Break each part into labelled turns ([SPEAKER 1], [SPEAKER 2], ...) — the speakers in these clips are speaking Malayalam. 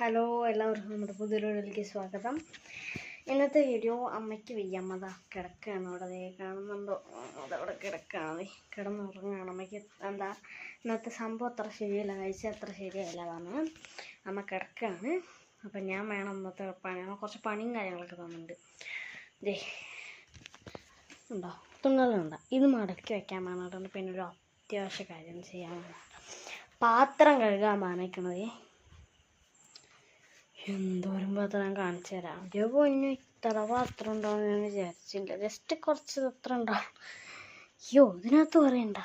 [SPEAKER 1] ഹലോ എല്ലാവർക്കും നമ്മുടെ പുതിയൊരു വീഡിയോയിലേക്ക് സ്വാഗതം. ഇന്നത്തെ വീഡിയോ അമ്മയ്ക്ക് വയ്യമ്മ അതാ കിടക്കുകയാണ് അവിടെ. അതേ കാണുന്നുണ്ടോ? അതവിടെ കിടക്കുകയാണ്. കിടന്ന് കിടന്നുറങ്ങുകയാണ്. അമ്മയ്ക്ക് എന്താ ഇന്നത്തെ സംഭവം അത്ര ശരിയല്ല. കഴിച്ച അത്ര ശരിയല്ല അതാണ്. അമ്മ കിടക്കുകയാണ്. അപ്പം ഞാൻ വേണം ഇന്നത്തെ പണി. കുറച്ച് പണിയും കാര്യങ്ങളൊക്കെ തന്നിട്ടുണ്ട്. ദേ ഉണ്ടോ? തുന്നലുണ്ടോ ഇത് മടക്കി വെക്കാൻ വേണ്ടിയിട്ടുണ്ട് പിന്നെ ഒരു അത്യാവശ്യ കാര്യം ചെയ്യാൻ പാത്രം കഴുകാൻ പറഞ്ഞേക്കണതേ എന്തോരം പാത്രം കാണിച്ചു തരാം. അയ്യോ പൊന്നു ഇത്ര പാത്രം ഉണ്ടാവും ഞാൻ വിചാരിച്ചില്ല. ജസ്റ്റ് കുറച്ച് പാത്രം ഉണ്ടാവും അയ്യോ ഇതിനകത്ത് പറയണ്ട.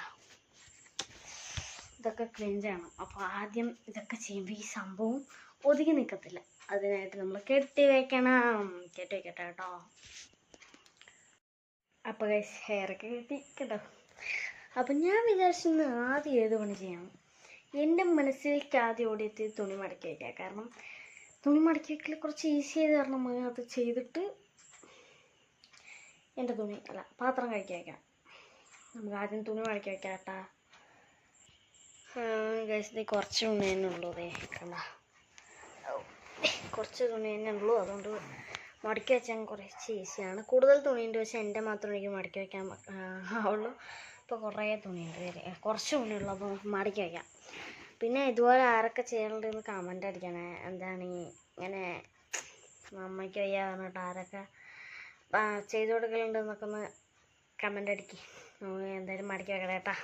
[SPEAKER 1] ഇതൊക്കെ ക്ലീൻ ചെയ്യണം. അപ്പോൾ ആദ്യം ഇതൊക്കെ ചെയ്യുമ്പോൾ ഈ സംഭവം ഒതുങ്ങി നിൽക്കത്തില്ല അതിനായിട്ട് നമ്മൾ കെട്ടി വെക്കണം. കെട്ടി വെക്കട്ടെ കേട്ടോ. അപ്പോൾ ഹെയറൊക്കെ കെട്ടി കേട്ടോ. അപ്പം ഞാൻ വിചാരിച്ചിരുന്നു ആദ്യം ഏത് പണി ചെയ്യണം? എന്റെ മനസ്സിലേക്ക് ആദ്യം ഓടിയെത്തി തുണി മടക്കി വയ്ക്കുക കാരണം തുണി മടക്കി വയ്ക്കൽ കുറച്ച് ഈസി ആയത് കാരണം അത് ചെയ്തിട്ട് എന്റെ തുണി അല്ല പാത്രം കഴിക്കി വയ്ക്കാം നമുക്ക് ആദ്യം തുണി മടക്കി വയ്ക്കാം കേട്ടാ കഴിച്ചത് കുറച്ച് തുണി തന്നെ ഉള്ളൂ അതേ കണ്ട? കുറച്ച് തുണി തന്നെ ഉള്ളൂ. അതുകൊണ്ട് മടക്കി വെച്ചാൽ കുറച്ച് ഈസിയാണ് കൂടുതൽ തുണിയുണ്ട് പക്ഷേ എന്റെ മാത്രം എനിക്ക് മടക്കി വയ്ക്കാൻ ഉള്ളൂ. ഇപ്പോൾ കുറേ തുണിയുണ്ട് കുറച്ച് തുണിയുള്ളൂ അപ്പോൾ മടക്കി വയ്ക്കാം പിന്നെ ഇതുപോലെ ആരൊക്കെ ചെയ്യലുണ്ടെന്ന് കമന്റ് അടിക്കണേ. എന്താണ് ഇങ്ങനെ അമ്മയ്ക്ക് വയ്യ പറഞ്ഞിട്ട് ആരൊക്കെ ചെയ്തു കൊടുക്കലുണ്ടെന്നൊക്കെ ഒന്ന് കമന്റ് അടിക്ക്. നമുക്ക് എന്തായാലും മടക്കി വെക്കണേട്ടാ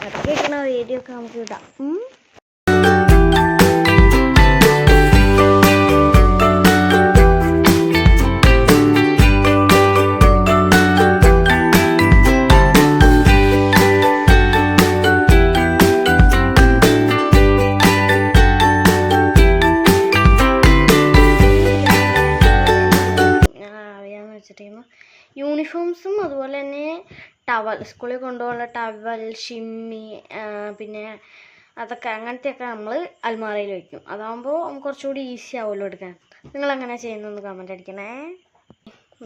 [SPEAKER 1] മടക്കി വെക്കണ വീഡിയോ ഒക്കെ നമുക്ക് ഇടാം. യൂണിഫോംസും അതുപോലെ തന്നെ ടവൽ സ്കൂളിൽ കൊണ്ടുപോകാനുള്ള ടവൽ ഷിമ്മി പിന്നെ അതൊക്കെ അങ്ങനത്തെയൊക്കെ നമ്മൾ അൽമാറയിൽ വയ്ക്കും അതാകുമ്പോൾ കുറച്ചുകൂടി ഈസി ആവുമല്ലോ എടുക്കാൻ. നിങ്ങൾ എങ്ങനെ ചെയ്യുന്നതെന്ന് കമന്റ് അടിക്കണേ.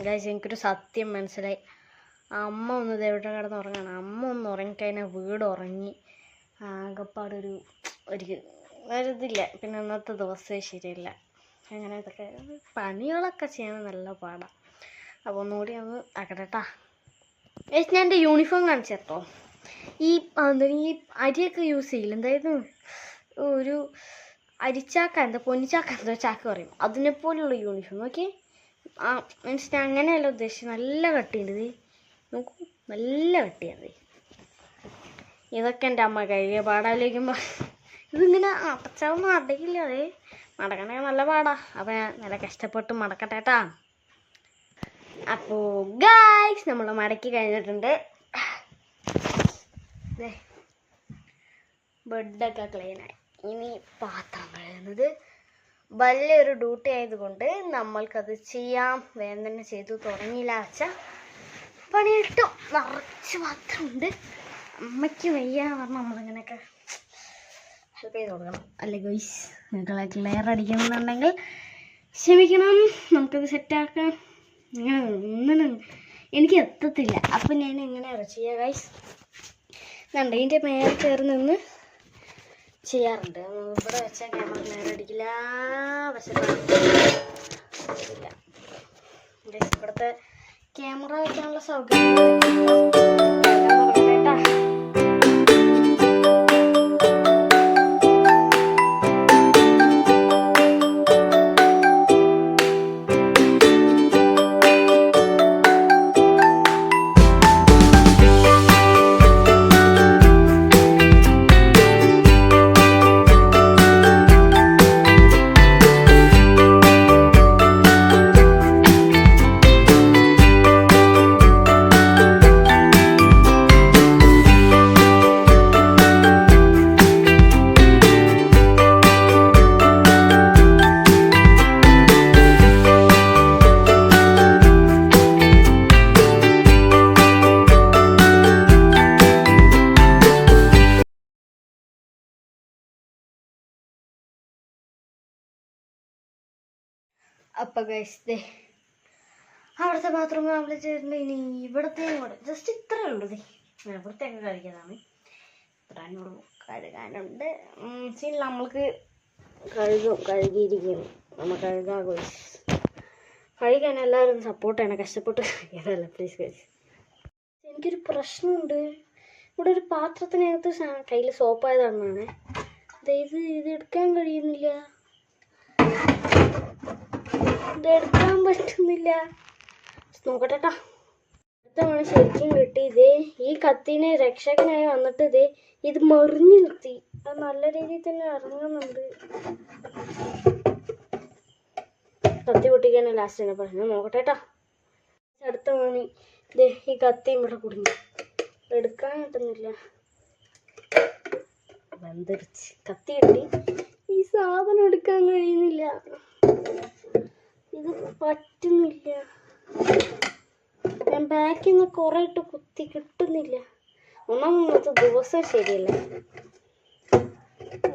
[SPEAKER 1] ഗൈസ് എനിക്കൊരു സത്യം മനസ്സിലായി. അമ്മ ഒന്ന് ദേവിടെ കിടന്ന് ഉറങ്ങാണ്. അമ്മ ഒന്ന് ഉറങ്ങിക്കഴിഞ്ഞാൽ വീട് ഉറങ്ങി. ആകെപ്പാടൊരു ഒരു ഒരിതില്ല. പിന്നെ അന്നത്തെ ദിവസമേ ശരിയല്ല. അങ്ങനെ ഇതൊക്കെ പണികളൊക്കെ ചെയ്യാൻ നല്ല പാടാണ് അപ്പോൾ ഒന്നുകൂടി ഒന്ന് ആക്കട്ടെട്ടാ ഏച്ചി ഞാൻ എന്റെ യൂണിഫോം കാണിച്ചു തരട്ടോ. ഈ എന്താ ഈ അരിയൊക്കെ യൂസ് ചെയ്യില്ല? എന്തായത് ഒരു അരിച്ചാക്ക എന്താ പൊന്നിച്ചാക്ക എന്തോ ചാക്ക് പറയും. പോലെയുള്ള യൂണിഫോം ഓക്കെ ആ മീൻസ് ഞാൻ അങ്ങനെയല്ല ഉദ്ദേശിച്ചത്. നല്ല കട്ടിയുണ്ട് നോക്കൂ നല്ല കട്ടിയാണ് ഇതൊക്കെ എന്റെ അമ്മ കഴുകിയ പാടാലോചിക്കുമ്പോൾ ഇതിങ്ങനെ അടച്ചാവുന്ന അടയില്ല അതേ മടക്കണേ നല്ല പാടാ. അപ്പം ഞാൻ നല്ല കഷ്ടപ്പെട്ട് മടക്കട്ടെ കേട്ടാ. അപ്പോൾ ഗായ്സ് നമ്മൾ മടക്കി കഴിഞ്ഞിട്ടുണ്ട്. ബെഡൊക്കെ ക്ലീനായി ഇനി പാത്രം കഴുകുന്നത്. വലിയൊരു ഡ്യൂട്ടി ആയതുകൊണ്ട് നമ്മൾക്കത് ചെയ്യാം. വേഗം തന്നെ ചെയ്തു തുടങ്ങിയില്ല വെച്ചാൽ പണി കിട്ടും നിറച്ച് പാത്രമുണ്ട്. അമ്മയ്ക്ക് വയ്യ പറഞ്ഞാൽ നമ്മളിങ്ങനെയൊക്കെ ഹെൽപ്പ് ചെയ്ത് കൊടുക്കണം. അല്ലേ ഗോയ്സ് നിങ്ങളെ ക്ലിയർ അടിക്കണമെന്നുണ്ടെങ്കിൽ ക്ഷമിക്കണം. നമുക്കത് സെറ്റാക്കാം ഒന്നിനും എനിക്ക് എത്തത്തില്ല. അപ്പം ഞാൻ എങ്ങനെ ചെയ്യാ ഗൈസ് കണ്ടോ ഇതിന്റെ മേലെ കയറി നിന്ന് ചെയ്യാറുണ്ട്. ഇവിടെ വെച്ചാൽ ക്യാമറ നേരെ അടിക്കില്ല. പക്ഷെ ഇവിടുത്തെ ക്യാമറ വെക്കാനുള്ള സൗകര്യം അപ്പം ദേ അവിടുത്തെ ബാത്റൂം കംപ്ലീറ്റ് ചെയ്തിട്ടുണ്ട് ഇനി ഇവിടുത്തെ കൂടെ ജസ്റ്റ് ഇത്രേ ഉള്ളൂ ദേ. ഇവിടുത്തെയൊക്കെ കഴിക്കുന്നതാണ്. ഇത്ര എന്നോട് കഴുകാനുണ്ട്. ശരി നമ്മൾക്ക് കഴുകും കഴുകിയിരിക്കുന്നു നമ്മൾ കഴുകാൻ ഗൈസ് കഴുകാൻ എല്ലാവരും സപ്പോർട്ട് ചെയ്യണം. കഷ്ടപ്പെട്ട് കഴിക്കാനല്ല പ്ലീസ് കഴിച്ച് എനിക്കൊരു പ്രശ്നമുണ്ട്. ഇവിടെ ഒരു പാത്രത്തിനകത്ത് കയ്യിൽ സോപ്പായതാണെന്നാണ് അതായത് ഇത് എടുക്കാൻ കഴിയുന്നില്ല. ഇത് എടുക്കാൻ പറ്റുന്നില്ല നോക്കട്ടെട്ടാ. അടുത്താണ് ശരിക്കും കിട്ടിയത് ഈ കത്തിന് രക്ഷകനായി വന്നിട്ട് ഇത് ഇത് മറിഞ്ഞു നിർത്തി. അത് നല്ല രീതിയിൽ തന്നെ ഇറങ്ങുന്നുണ്ട്. കത്തി പൊട്ടിക്കാണ് ലാസ്റ്റ് തന്നെ പറഞ്ഞത്. നോക്കട്ടെട്ടാ. അടുത്ത മണി ദേ ഈ കത്തി ഇവിടെ കുടുങ്ങി. എടുക്കാൻ കിട്ടുന്നില്ല. ബന്ധിരിച്ച് കത്തി കിട്ടി. ഈ സാധനം എടുക്കാൻ കഴിയുന്നില്ല. ഇത് പറ്റുന്നില്ല. ഞാൻ ബാക്കിൽ നിന്ന് കുറെ ഇട്ട് കുത്തി കിട്ടുന്നില്ല. ഒന്നാമത്തെ ദിവസം ശരിയല്ല.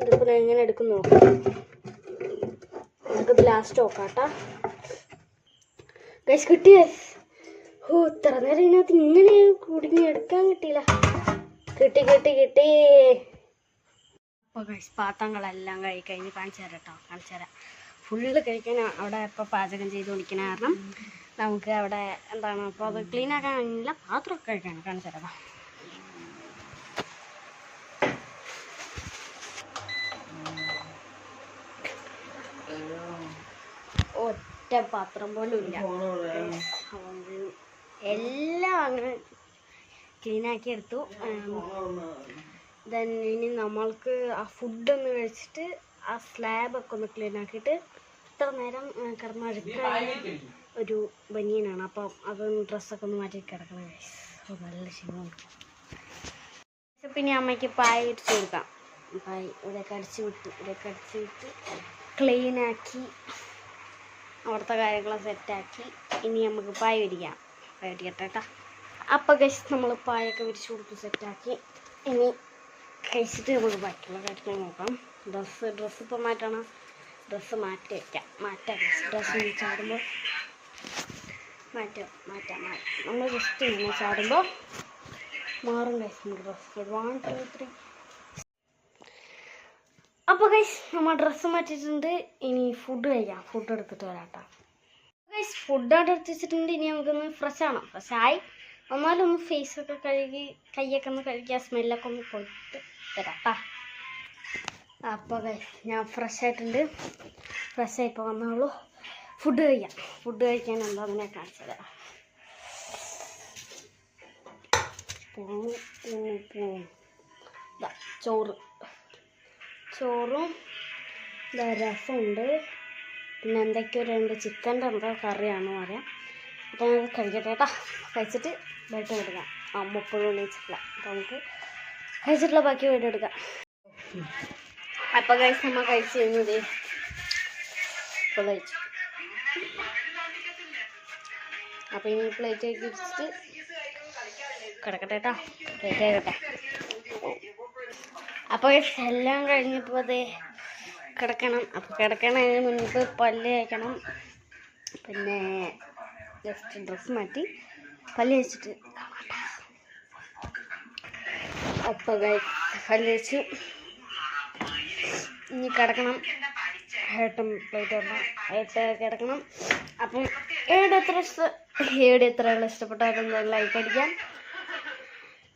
[SPEAKER 1] ഇതിപ്പോ ഞാൻ എങ്ങനെ എടുക്കും നോക്കാം. നമുക്കിത് ലാസ്റ്റ് നോക്കാട്ടാ. ഗൈസ് കിട്ടി guys. ഓ ഇത്ര നേരം ഇതിനകത്ത് ഇങ്ങനെ കുടുങ്ങി എടുക്കാൻ കിട്ടിയില്ല. കിട്ടി കിട്ടി കിട്ടി. അപ്പൊ ഗൈസ് പാത്രങ്ങളെല്ലാം കഴിക്കഴിഞ്ഞ് കാണിച്ചു തരാം കേട്ടോ കാണിച്ചു തരാം. ഫുള്ള് കഴിക്കാൻ അവിടെ ഇപ്പോൾ പാചകം ചെയ്തുകൊണ്ടിരിക്കുന്ന കാരണം നമുക്ക് അവിടെ എന്താണ് അപ്പോൾ അത് ക്ലീൻ ആക്കാൻ കഴിഞ്ഞില്ല പാത്രമൊക്കെ കഴിക്കാൻ കാണിച്ചു തരാം. ഒറ്റ പാത്രം പോലും ഇല്ല എല്ലാം അങ്ങനെ ക്ലീനാക്കി എടുത്തു. ദെൻ ഇനി നമ്മൾക്ക് ആ ഫുഡൊന്ന് കഴിച്ചിട്ട് ആ സ്ലാബൊക്കെ ഒന്ന് ക്ലീൻ ആക്കിയിട്ട് ഇത്ര നേരം കിടന്ന് അഴുക്കായ ഒരു ബനിയനാണ്. അപ്പം അതൊന്ന് ഡ്രസ്സൊക്കെ ഒന്ന് മാറ്റി കിടക്കണം നല്ല ക്ഷീണമുണ്ട്. പിന്നെ അമ്മയ്ക്ക് പായ ഇടിച്ച് കൊടുക്കാം. പായ് ഇവിടെയൊക്കെ അടിച്ച് വിട്ടു ഇവിടെയൊക്കെ അടിച്ച് വിട്ട് ക്ലീനാക്കി അവിടുത്തെ കാര്യങ്ങളൊക്കെ സെറ്റാക്കി ഇനി നമുക്ക് പായ വിരിക്കാം പായ വിരിക്കട്ടെ കേട്ടോ അപ്പോൾ കഴിച്ച് നമ്മൾ പായൊക്കെ വിരിച്ച് കൊടുത്ത് സെറ്റാക്കി ഇനി കഴിച്ചിട്ട് നമുക്ക് ബാക്കിയുള്ള കാര്യങ്ങൾ നോക്കാം. ഡ്രസ്സ് ഡ്രസ്സ് ഇപ്പം മാറ്റണം. ഡ്രസ്സ് മാറ്റി വയ്ക്കാം മാറ്റാം. ഡ്രസ്സ് ചാടുമ്പോൾ മാറ്റാം മാറ്റാം നമ്മൾ ജസ്റ്റ് ഇങ്ങനെ ചാടുമ്പോൾ മാറും ഗൈസ് നമ്മുടെ ഡ്രസ്സ് വൺ ടു ത്രീ അപ്പോൾ ഗൈസ് നമ്മൾ ഡ്രസ്സ് മാറ്റിയിട്ടുണ്ട്. ഇനി ഫുഡ് കഴിക്കാം. ഫുഡ് എടുത്തിട്ട് വരാം ഗൈസ് ഫുഡ് അവിടെ വെച്ചിട്ടുണ്ട്. ഇനി നമുക്കൊന്ന് ഫ്രഷ് ആണം. ഫ്രഷ് ആയി. എന്നാലും ഒന്ന് ഫേസ് ഒക്കെ കഴുകി കൈയൊക്കെ ഒന്ന് കഴുകി ആ സ്മെല്ലൊക്കെ ഒന്ന് പോയിട്ട് തരാം അപ്പോൾ ഞാൻ ഫ്രഷ് ആയിട്ടുണ്ട്. ഫ്രഷ് ആയിപ്പോൾ വന്നോളൂ ഫുഡ് കഴിക്കാം. ഫുഡ് കഴിക്കാൻ എന്താ അതിനെ കാണിച്ചത്? ചോറ്. ചോറും ഉണ്ട് പിന്നെ എന്തൊക്കെയോ രണ്ട് ചിക്കന്റെ എന്തോ കറിയാണെന്ന് പറയാം. അപ്പോൾ ഞാൻ കഴിക്കട്ടെ കേട്ടോ. കഴിച്ചിട്ട് ബെഡ് എടുക്കാം. മണി എണീച്ചിട്ടില്ല അപ്പോൾ നമുക്ക് കഴിച്ചിട്ടുള്ള ബാക്കി വീട് എടുക്കാം. അപ്പോൾ കഴിച്ച് നമ്മൾ കഴിച്ച് കഴിഞ്ഞത് ഇപ്പോൾ അപ്പോൾ ഇനി പ്ലേറ്റ് ആക്കി വെച്ചിട്ട് കിടക്കട്ടെ കേട്ടോ പ്ലേറ്റ് ആകട്ടെ അപ്പോൾ എല്ലാം കഴിഞ്ഞപ്പോൾ അതെ കിടക്കണം. അപ്പൊ കിടക്കണതിന് മുൻപ് പല്ല് കഴിക്കണം പിന്നെ ജസ്റ്റ് ഡ്രസ്സ് മാറ്റി പല്ല് കഴിച്ചിട്ട് അപ്പോൾ പല്ല് കഴിച്ചു ഇനി കിടക്കണം. ഏട്ടൻ പ്ലേറ്റ് വരണം. ഏട്ട കിടക്കണം. അപ്പം ഏടെ എത്ര ഇഷ്ട ഏടെ എത്രയുള്ള ലൈക്ക് അടിക്കാം.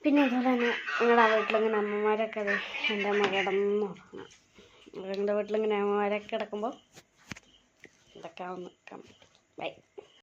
[SPEAKER 1] പിന്നെ അതുപോലെ തന്നെ ഞങ്ങളുടെ ആ വീട്ടിലിങ്ങനെ അമ്മമാരൊക്കെ അതെ എന്റെ അമ്മ കിടന്നു ഉറങ്ങണം. ഞങ്ങളുടെ വീട്ടിലിങ്ങനെ അമ്മമാരൊക്കെ കിടക്കുമ്പോൾ ഇതൊക്കെ ഒന്ന് ബൈ